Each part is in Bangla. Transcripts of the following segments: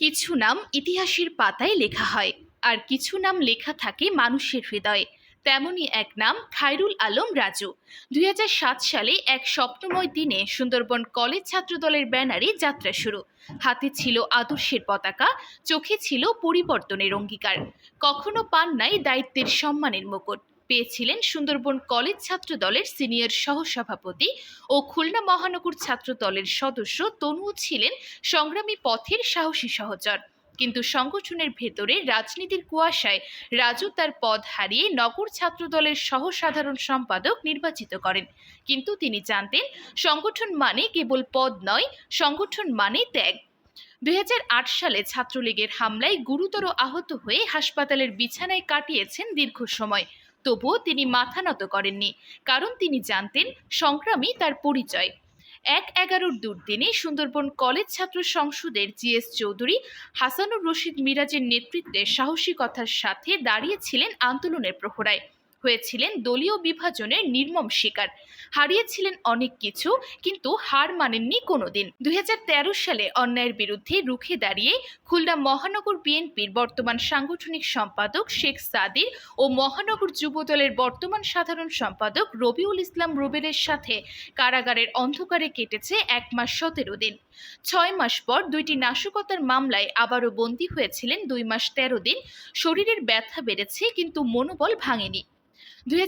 কিছু নাম ইতিহাসের পাতায় লেখা হয়, আর কিছু নাম লেখা থাকে মানুষের হৃদয়ে। তেমনই এক নাম খায়রুল আলম রাজু। দুই হাজার সাত সালে এক স্বপ্নময় দিনে সুন্দরবন কলেজ ছাত্রদলের ব্যানারে যাত্রা শুরু। হাতে ছিল আদর্শের পতাকা, চোখে ছিল পরিবর্তনের অঙ্গীকার। কখনো পান নাই দায়িত্বের সম্মানের মুকুট। পেয়েছিলেন সুন্দরবন কলেজ ছাত্র দলের সিনিয়র সহসভাপতি ও খুলনা মহানগর ছাত্র দলের সদস্য তনুও ছিলেন সংগ্রামী পথের সাহসী সহচর। কিন্তু সংগঠনের ভেতরে রাজনীতির কুয়াশায় রাজু তার পদ হারিয়ে নগর ছাত্র দলের সহ সাধারণ সম্পাদক নির্বাচিত করেন। কিন্তু তিনি জানতেন, সংগঠন মানে কেবল পদ নয়, সংগঠন মানে ত্যাগ। দুই হাজার আট সালে ছাত্রলীগের হামলায় গুরুতর আহত হয়ে হাসপাতালের বিছানায় কাটিয়েছেন দীর্ঘ সময়। তবুও তিনি মাথা নত করেননি, কারণ তিনি জানতেন সংগ্রামই তার পরিচয়। এক এগারোর দুর্দিনে সুন্দরবন কলেজ ছাত্র সংসদের জি এস চৌধুরী হাসানুর রশিদ মিরাজের নেতৃত্বে সাহসিকতার সাথে দাঁড়িয়েছিলেন আন্দোলনের প্রহরায়। হয়েছিলেন দলীয় বিভাজনের নির্মম শিকার। হারিয়েছিলেন অনেক কিছু, কিন্তু হার মানেননি কোনোদিন। দু হাজার তেরো সালে অন্যায়ের বিরুদ্ধে রুখে দাঁড়িয়ে খুলনা মহানগর বিএনপির বর্তমান সাংগঠনিক সম্পাদক শেখ সাদির ও মহানগর যুবদলের বর্তমান সাধারণ সম্পাদক রবিউল ইসলাম রুবেলের সাথে কারাগারের অন্ধকারে কেটেছে এক মাস সতেরো দিন। ছয় মাস পর দুইটি নাশকতার মামলায় আবারও বন্দী হয়েছিলেন দুই মাস তেরো দিন। শরীরের ব্যথা বেড়েছে, কিন্তু মনোবল ভাঙেনি। দুই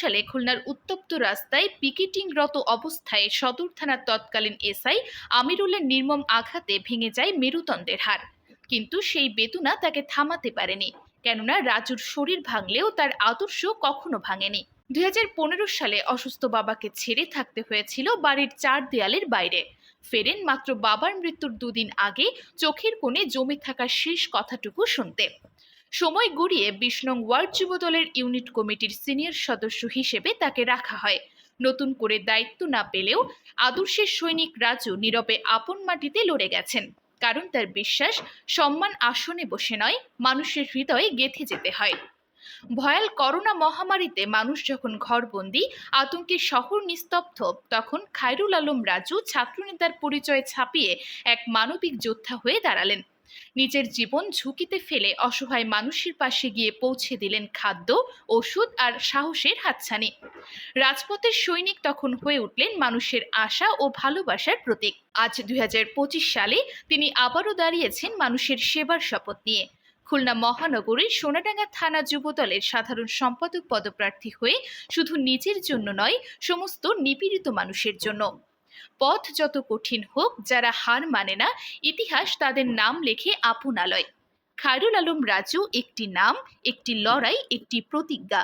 সালে খুলনার উত্তপ্ত রাস্তায় পিকেটিংরত অবস্থায় সদর থানার তৎকালীন এসআই আমিরুলের নির্মম আঘাতে ভেঙে যায় মেরুদণ্ডের হার। কিন্তু সেই বেদনা তাকে থামাতে পারেনি, কেননা রাজুর শরীর ভাঙলেও তার আদর্শ কখনো ভাঙেনি। দুই হাজার পনেরো সালে অসুস্থ বাবাকে ছেড়ে থাকতে হয়েছিল বাড়ির চার দেয়ালের বাইরে। ফেরেন মাত্র বাবার মৃত্যুর দুদিন আগে চোখের কোণে জমে থাকা শেষ কথাটুকু শুনতে। সময় গড়িয়ে বিশ নং ওয়ার্ড যুবদলের ইউনিট কমিটির সিনিয়র সদস্য হিসেবে তাকে রাখা হয়। নতুন করে দায়িত্ব না পেলেও আদর্শের সৈনিক রাজু নীরবে আপন মাটিতে লড়ে গেছেন। কারণ তার বিশ্বাস, সম্মান আসনে বসে নয়, মানুষের হৃদয়ে গেঁথে যেতে হয়। ভয়াল করোনা মহামারীতে মানুষ যখন ঘরবন্দি, আতঙ্কে শহর নিস্তব্ধ, তখন খায়রুল আলম রাজু ছাত্রনেতার পরিচয় ছাপিয়ে এক মানবিক যোদ্ধা হয়ে দাঁড়ালেন। নিজের জীবন ঝুঁকিতে ফেলে অসহায় মানুষের পাশে গিয়ে পৌঁছে দিলেন খাদ্য, ওষুধ আর সাহসের হাতছানি। রাজপথের সৈনিক তখন হয়ে উঠলেন মানুষের আশা ও ভালোবাসার প্রতীক। আজ দুই হাজার পঁচিশ সালে তিনি আবারও দাঁড়িয়েছেন মানুষের সেবার শপথ নিয়ে। খুলনা মহানগরীর সোনাডাঙ্গা থানা যুবদলের সাধারণ সম্পাদক পদপ্রার্থী হয়ে শুধু নিজের জন্য নয়, সমস্ত নিপীড়িত মানুষের জন্য। পথ যত কঠিন হোক, যারা হার মানে না, ইতিহাস তাদের নাম লেখে আপনালয়। খায়রুল আলম রাজু একটি নাম, একটি লড়াই, একটি প্রতিজ্ঞা।